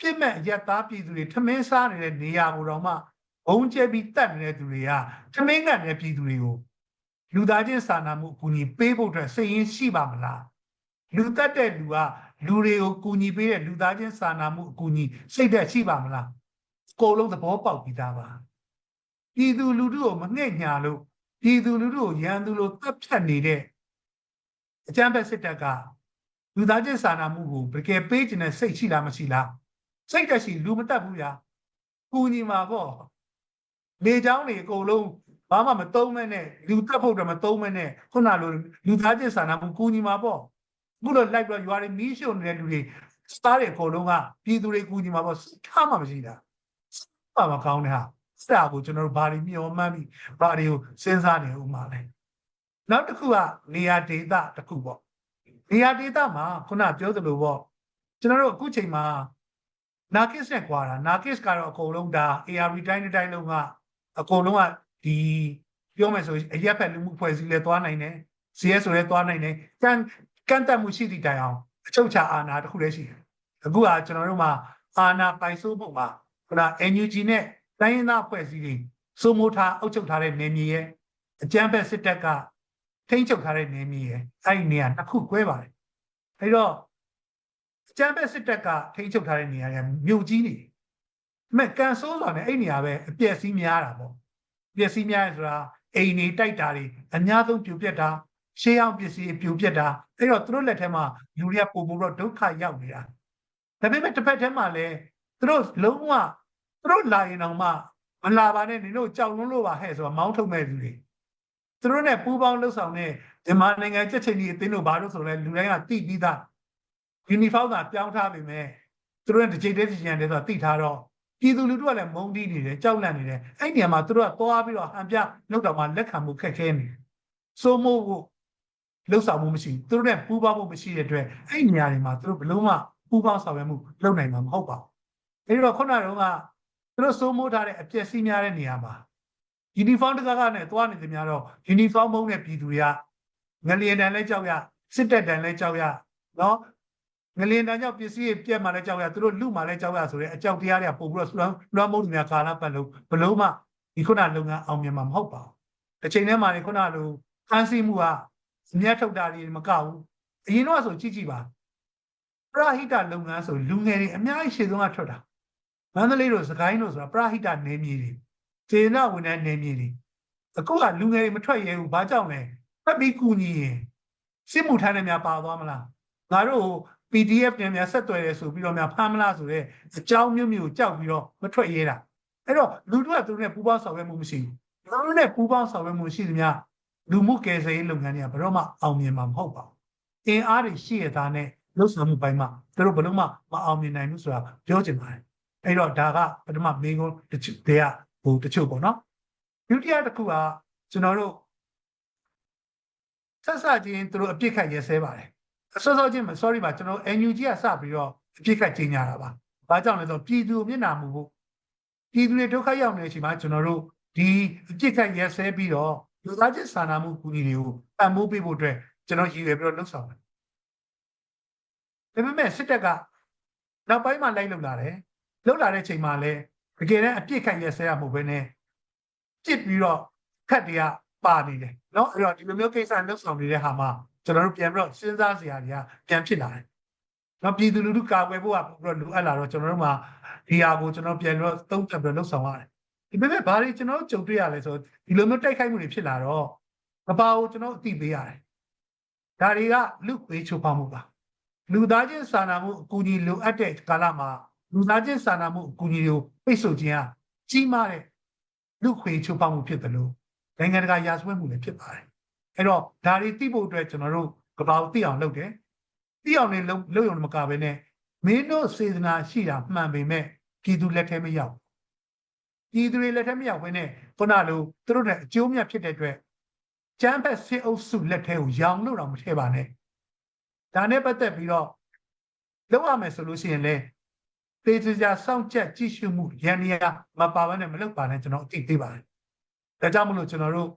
ပြစ်မဲ့အရက်သားပြည်သူတွေထမင်းစားနေတဲ့နေရာကိုတော့မှဘုံကျဲပြီးတတ်နေတဲ့သူတွေကထမင်းငတ်နေတဲ့ပြည်သူတွေကိုလူသားချင်းစာနာမှုအကူအညီပေးဖို့အတွက်စိတ်ရင်းရှိပါမလားလူတတ်တဲ့လူကလူတွေကိုကူညီပေးတဲ့လူသားချင်းစာနာမှုအကူအညီစိတ်သက်ရှိပါမလားအကုန်လုံးသဘောပေါက်ပြီးသားပါပြည်သူလူထုကိုမငှဲ့ညာလို့ပြည်သူလူထုကိုရန်သူလိုတပ်ဖြတ်နေတဲ့အကြမ်းဖက်စစ်တပ်ကလူသားချင်းစာနာမှုကိုတကယ်ပေးခြင်းနဲ့စိတ်ရှိလားမရှိလား စိတ်တက်ရှိလူမတတ်ဘူးဗျာကူညီမှာပေါ့လေချောင်းတွေအကုန်လုံးဘာမှမသုံးမဲနဲ့လူတက်ဖို့တော့မသုံးမဲနဲ့ခုနလိုလူသားချင်းစာနာမှုကူညီမှာပေါ့အခုတော့လိုက်ပြီးရွာတွေမီးရှို့နေတဲ့လူတွေစားတဲ့အကုန်လုံးကပြည်သူတွေကူညီမှာပေါ့ထားမှမရှိတာပါမကောင်းတဲ့ဟာစတာကိုကျွန်တော်တို့ဘာတွေမျှော်မှန်းပြီးဘာတွေကိုစဉ်းစားနေဦးမှာလဲနောက်တစ်ခုကနေရာဒေသတစ်ခုပေါ့နေရာဒေသမှာခုနပြောသလိုပေါ့ကျွန်တော်တို့အခုချိန်မှာ နာကစ်နဲ့ကွာတာနာကစ်ကတော့အကုန်လုံးဒါ AR တိုင်းတိုင်းလုံးကအကုန်လုံးကဒီပြောမယ်ဆိုရင်အရက်ဖက်လူမှုဖွဲ့စည်းလဲသွားနိုင်တယ် CS ဆိုလဲသွားနိုင်တယ်ကန့်ကန့်တက်မှုရှိသည့်တိုင်အောင်အချုပ်ချာအာဏာတစ်ခုလည်းရှိတယ်အခုကကျွန်တော်တို့မှာအာဏာပိုင်ဆိုးမှုမှာခုန NUG နဲ့တိုင်းရင်းသားဖွဲ့စည်းတွေစိုးမိုးထားအုပ်ချုပ်ထားတဲ့နေမြေရဲ့အကြမ်းဖက်စစ်တပ်ကထိန်းချုပ်ထားတဲ့နေမြေရဲ့အဲ့ဒီနေရာနှစ်ခု꿰ပါတယ်အဲ့တော့အ ကြမ်းဖက်စစ်တပ်ကထိန်းချုပ်ထားတဲ့နေရာကမြို့ကြီးနေတယ်မဲ့ကန်ဆိုးဆိုတာနဲ့အဲ့နေရာပဲအပြည့်စည်းများတာပေါ့ပျက်စီးများရဆိုတာအိမ်နေတိုက်တာတွေအများဆုံးပြိုပြက်တာရှေးအောင်ပစ္စည်းပြိုပြက်တာအဲ့တော့သူတို့လက်ထဲမှာလူတွေကပုံပုံတော့ဒုက္ခရောက်နေတာဒါပေမဲ့တစ်ဖက်ထဲမှာလည်းသူတို့လုံးဝသူတို့လာရင်တော့မှမလာပါနဲ့နင်တို့ကြောက်လွန်းလို့ပါဟဲ့ဆိုတော့မောင်းထုတ်မဲ့လူတွေသူတို့နဲ့ပူးပေါင်းလှုပ်ဆောင်တဲ့မြန်မာနိုင်ငံချက်ချင်းကြီးအသင်းတို့ဘာလို့ဆိုလဲလူတိုင်းကတိပြီးသား ယူနီဖောင်းသာပြောင်းထားပေမဲ့သူတို့ကတစ်ချိန်တည်းတစ်ချိန်တည်းဆိုတော့တိထားတော့ပြည်သူလူထုကလည်းမုန်းတီးနေတယ်ကြောက်လန့်နေတယ်အဲ့နေရာမှာသူတို့ကသွားပြီးတော့ဟန်ပြနှုတ်တော်မှာလက်ခံမှုခက်ခဲနေတယ်စိုးမိုးဖို့လှုပ်ဆောင်မှုမရှိဘူးသူတို့နဲ့ပူးပေါင်းဖို့မရှိတဲ့အတွက်အဲ့နေရာတွေမှာသူတို့ဘလို့မှပူးပေါင်းဆောင်ရွက်မှုလုပ်နိုင်မှာမဟုတ်ပါဘူးအဲ့တော့ခုနကတော့ကသူတို့စိုးမိုးထားတဲ့အပျက်စီးများတဲ့နေရာမှာယူနီဖောင်းတကားကနဲ့သွားနေတယ်များတော့ယူနီဖောင်းမုန်းတဲ့ပြည်သူတွေကငလျင်တန်လဲကြောက်ရစစ်တပ်တန်လဲကြောက်ရနော် ငလင်တန်းကြောင့်ပစ္စည်းပြက်မှလည်းကြောက်ရသူတို့လူမှလည်းကြောက်ရဆိုတဲ့အကြောက်တရားတွေကပို့ပြီးတော့လွှမ်းလွှမ်းမိုးသူများကာလပတ်လုံးဘလို့မှဒီခုနလုပ်ငန်းအောင်မြင်မှာမဟုတ်ပါဘူးတစ်ချိန်တည်းမှာလေခုနလိုဖန်ဆီးမှုကအမျက်ထုတ်တာတွေမကဘူးအရင်တော့ဆိုကြည့်ကြည့်ပါပရဟိတလုပ်ငန်းဆိုလူငယ်တွေအများကြီးရှေ့ဆုံးကထွက်တာမန္တလေးတို့စကိုင်းတို့ဆိုတာပရဟိတနေမြေတွေစေနာဝန်ထမ်းနေမြေတွေအခုကလူငယ်တွေမထွက်ရဲဘူးဘာကြောင့်လဲဖက်ပြီးကူညီရင်စစ်မှုထမ်းတွေများပါသွားမလားငါတို့ PDF ပြန်ပြန်ဆက်သွယ်ရဲဆိုပြီးတော့များဖမ်းမလားဆိုတော့အကြောင်းမျိုးမျိုးကြောက်ပြီးတော့မထွက်ရဲတာအဲ့တော့လူတို့ကသူတို့နဲ့ပူးပေါင်းဆောင်ရွက်မှုမရှိဘူးသူတို့နဲ့ပူးပေါင်းဆောင်ရွက်မှုရှိသမျှလူမှုကယ်ဆယ်ရေးလုပ်ငန်းတွေကဘယ်တော့မှအောင်မြင်မှာမဟုတ်ပါဘူးအင်အားတွေရှိရတာနဲ့လှုပ်ဆောင်မှုပိုင်းမှာသူတို့ဘယ်တော့မှမအောင်မြင်နိုင်ဘူးဆိုတာပြောချင်ပါတယ်အဲ့တော့ဒါကပထမမေးခွန်းတစ်ချက်တည်းကဟိုတချို့ပေါ့နော်ဒုတိယတစ်ခုကကျွန်တော်တို့ဆက်စချင်းသူတို့အပြစ်ခတ်ရဲဆဲပါတယ် စောစောချင်းမ sorry မှာကျွန်တော် NUG ကစပြီးတော့အပြစ်ကကြီးညာတာပါ။ဘာကြောင့်လဲဆိုပြည်သူမျက်နှာမူဖို့ပြည်သူတွေဒုက္ခရောက်နေတဲ့အချိန်မှာကျွန်တော်တို့ဒီအပြစ်ကရက်စဲပြီးတော့လူသားချင်းစာနာမှုကူညီတွေကိုပံ့ပိုးပေးဖို့အတွက်ကျွန်တော်ရည်ရွယ်ပြီးတော့လှုပ်ဆောင်တယ်။ဒါပေမဲ့စစ်တပ်ကနောက်ပိုင်းမှာလိုက်လုံလာတယ်။လုံလာတဲ့အချိန်မှာလည်းတကယ်တမ်းအပြစ်ကရက်စဲရမှုပဲနဲ့ပြစ်ပြီးတော့ခတ်တရားပါနေတယ်။နော်အဲ့တော့ဒီလိုမျိုးကိစ္စလှုပ်ဆောင်နေတဲ့ဟာမှာ ကျွန်တော်တို့ပြန်ပြီးတော့စဉ်းစားစရာတွေကပြန်ဖြစ်လာတယ်။နော်ပြည်သူလူထုကာကွယ်ဖို့ကပြီးတော့လိုအပ်လာတော့ကျွန်တော်တို့မှာဒီဟာကိုကျွန်တော်ပြန်ပြီးတော့သုံးသပ်ပြီးတော့လှုပ်ဆောင်ရတယ်။ဒီပေမဲ့ဘာတွေကျွန်တော်ကြုံတွေ့ရလဲဆိုဒီလိုမျိုးတိုက်ခိုက်မှုတွေဖြစ်လာတော့ကဘာကိုကျွန်တော်အသိပေးရတယ်။ဒါတွေကလူပေးချိုးဖောက်မှုပါ။လူသားချင်းစာနာမှုအကူအညီလိုအပ်တဲ့ကာလမှာလူသားချင်းစာနာမှုအကူအညီတွေကိုပိတ်ဆို့ခြင်းဟာကြီးမားတဲ့လူခွေချိုးဖောက်မှုဖြစ်တယ်လို့နိုင်ငံတကာရာဇဝတ်မှုလည်းဖြစ်ပါတယ် အဲ့တော့ဒါတွေသိဖို့အတွက်ကျွန်တော်တို့ကဘာကိုသိအောင်လုပ်တယ်သိအောင်လည်းလုပ်လုပ်ရုံမကဘဲနဲ့မင်းတို့စေတနာရှိတာမှန်ပေမဲ့ပြည်သူလက်ထဲမရောက်ပြည်သူတွေလက်ထဲမရောက်ဘဲနဲ့ခုနလိုသူတို့နဲ့အကျိုးမြတ်ဖြစ်တဲ့အတွက်ကျမ်းဖက်စစ်အုပ်စုလက်ထဲကိုရောင်လို့တော့မထည့်ပါနဲ့ဒါနဲ့ပတ်သက်ပြီးတော့လုပ်ရမယ်ဆိုလို့ရှိရင်လေတေးကြစောင့်ကြက်ကြည့်ရှုမှုရန်နေရမပါဘဲနဲ့မလုပ်ပါနဲ့ကျွန်တော်အသိသေးပါတယ်ဒါကြောင့်မလို့ကျွန်တော်တို့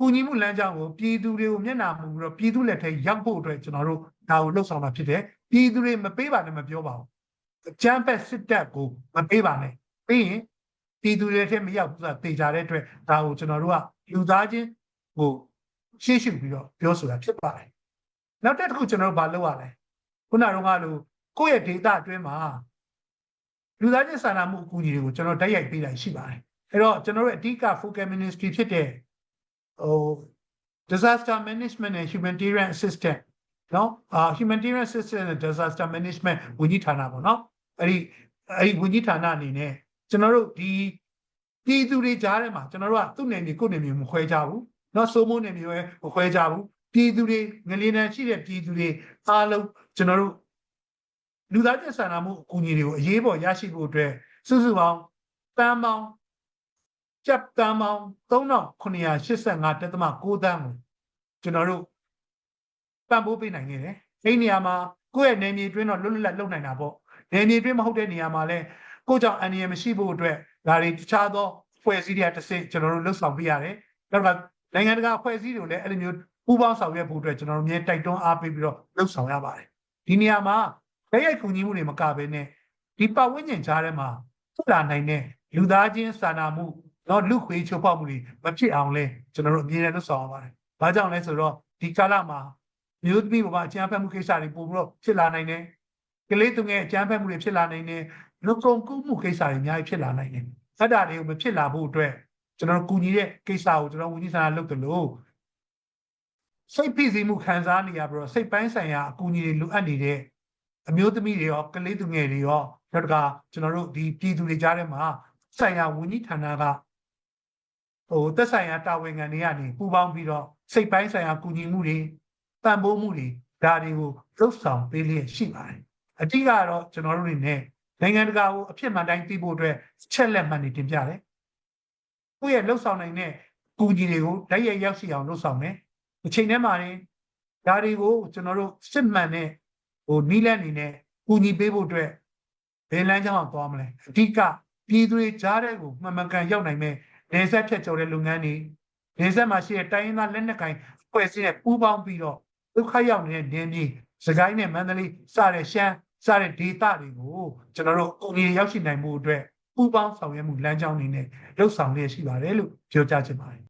ကူညီမှုလမ်းကြောင်းကိုပြည်သူတွေကိုမျက်နှာမူပြီးတော့ပြည်သူလက်ထဲရောက်ဖို့အတွက်ကျွန်တော်တို့ဒါကိုလှုပ်ဆောင်တာဖြစ်တယ်ပြည်သူတွေမပေးပါနဲ့မပြောပါဘူးအကြမ်းဖက်စစ်တပ်ကိုမပေးပါနဲ့ပြီးရင်ပြည်သူတွေထဲမရောက်ဘူးဆိုတာသိကြတဲ့အတွက်ဒါကိုကျွန်တော်တို့ကလူသားချင်းဟိုရှေ့ရှုပြီးတော့ပြောဆိုတာဖြစ်ပါတယ်နောက်တစ်ခုကျွန်တော်တို့ဘာလုပ်ရလဲခုနကတော့ကလို့ကိုယ့်ရဲ့ data အတွင်းမှာလူသားချင်းစာနာမှုအကူအညီတွေကိုကျွန်တော်တိုက်ရိုက်ပေးတာရှိပါတယ်အဲ့တော့ကျွန်တော်တို့အဓိက focal ministry ဖြစ်တဲ့ ဟို disaster management and humanitarian assistance နော်အာ humanitarian assistance and disaster management ဝန်ကြီးဌာနပေါ့နော်အဲ့ဒီအဲ့ဒီဝန်ကြီးဌာနအနေနဲ့ကျွန်တော်တို့ဒီပြည်သူတွေကြားထဲမှာကျွန်တော်တို့ကသူ့နယ်မြေကိုယ့်နယ်မြေမခွဲကြဘူးနော်စိုးမိုးနယ်မြေပဲမခွဲကြဘူးပြည်သူတွေငလျင်တန်းရှိတဲ့ပြည်သူတွေအားလုံးကျွန်တော်တို့လူသားချင်းစာနာမှုအကူအညီတွေကိုအရေးပေါ်ရရှိဖို့အတွက်စုစုပေါင်းတန်ပေါင်း ကျပ်တန်ပေါင်း3985တက်သမ6တန်းကိုကျွန်တော်တို့ပံ့ပိုးပေးနိုင်ခဲ့တယ်။အဲဒီနေရာမှာကိုယ့်ရဲ့နယ်မြေတွင်းတော့လွတ်လွတ်လပ်လုပ်နိုင်တာပေါ့။နယ်မြေတွင်းမဟုတ်တဲ့နေရာမှာလည်းကိုယ့်ကြောင့်အန္တရာယ်မရှိဖို့အတွက်ဒါတွေတခြားသောဖွဲ့စည်းတွေကတစ်ဆင့်ကျွန်တော်တို့လှုပ်ဆောင်ပေးရတယ်။နောက်တစ်ခါနိုင်ငံတကာဖွဲ့စည်းတွေလည်းအဲ့လိုမျိုးပူးပေါင်းဆောင်ရွက်ဖို့အတွက်ကျွန်တော်တို့မြဲတိုက်တွန်းအားပေးပြီးတော့လှုပ်ဆောင်ရပါတယ်။ဒီနေရာမှာလက်ရိုက်ကူညီမှုတွေမကဘဲနဲ့ဒီပတ်ဝန်းကျင်ကြားထဲမှာထွက်လာနိုင်တဲ့လူသားချင်းစာနာမှု တော့လူခွေချိုးဖောက်မှုတွေမဖြစ်အောင်လဲကျွန်တော်တို့အမြဲတမ်းလှုပ်ဆောင်ရပါတယ်။ဘာကြောင့်လဲဆိုတော့ဒီကာလမှာမျိုးသမီးဘဝအကြမ်းဖက်မှုကိစ္စတွေပို့ပြီးတော့ဖြစ်လာနိုင်တယ်။ကလေးသူငယ်အကြမ်းဖက်မှုတွေဖြစ်လာနိုင်တယ်။လူကုန်ကူးမှုကိစ္စတွေအများကြီးဖြစ်လာနိုင်တယ်။အဲ့ဒါတွေကိုမဖြစ်လာဖို့အတွက်ကျွန်တော်တို့ကူညီတဲ့ကိစ္စကိုကျွန်တော်ဝန်ကြီးဌာနလုပ်တယ်လို့စိတ်ဖိစီးမှုခံစားနေရပြီးတော့စိတ်ပိုင်းဆိုင်ရာအကူအညီတွေလိုအပ်နေတဲ့အမျိုးသမီးတွေရောကလေးသူငယ်တွေရောနောက်တစ်ခါကျွန်တော်တို့ဒီပြည်သူတွေကြားထဲမှာဆိုင်ရာဝန်ကြီးဌာနက ဟိုသက်ဆိုင်ရာတာဝန်ခံတွေကနေပူးပေါင်းပြီးတော့စိတ်ပိုင်းဆိုင်ရာကူညီမှုတွေပံ့ပိုးမှုတွေဒါတွေကိုလှုပ်ဆောင်ပေးလျက်ရှိပါတယ်အတိကတော့ကျွန်တော်တို့တွေနဲ့နိုင်ငံတကာကိုအဖြစ်မှန်တိုင်းသိဖို့အတွက်ချက်လက်မှန်နေတင်ပြတယ်ကိုယ့်ရဲ့လှုပ်ဆောင်နိုင်တဲ့ကူညီတွေကိုတိုက်ရိုက်ရောက်ရှိအောင်လှုပ်ဆောင်မယ်အချိန်ထဲမှာနေဒါတွေကိုကျွန်တော်တို့စစ်မှန်တဲ့ဟိုနီးလက်အနေနဲ့ကူညီပေးဖို့အတွက်ဘယ်လမ်းကြောင်းသွားမလဲအဓိကပြည်သူတွေကြားတဲ့ကိုမှန်မှန်ကန်ရောက်နိုင်မဲ့ နေဆက်ဖြတ်ကျော်တဲ့လုပ်ငန်းတွေနေဆက်မှာရှိတဲ့တိုင်းရင်းသားလက်နက်ကိုင်ဖွဲ့စည်းတဲ့ပူးပေါင်းပြီးတော့ဒုက္ခရောက်နေတဲ့နေမြေစကိုင်းနဲ့မန္တလေးစတဲ့ရှမ်းစတဲ့ဒေသတွေကိုကျွန်တော်တို့အုံကြီးရောက်ရှိနိုင်မှုအတွက်ပူးပေါင်းဆောင်ရွက်မှုလမ်းကြောင်းအနေနဲ့လှုပ်ဆောင်လျက်ရှိပါတယ်လို့ပြောကြားချင်ပါတယ်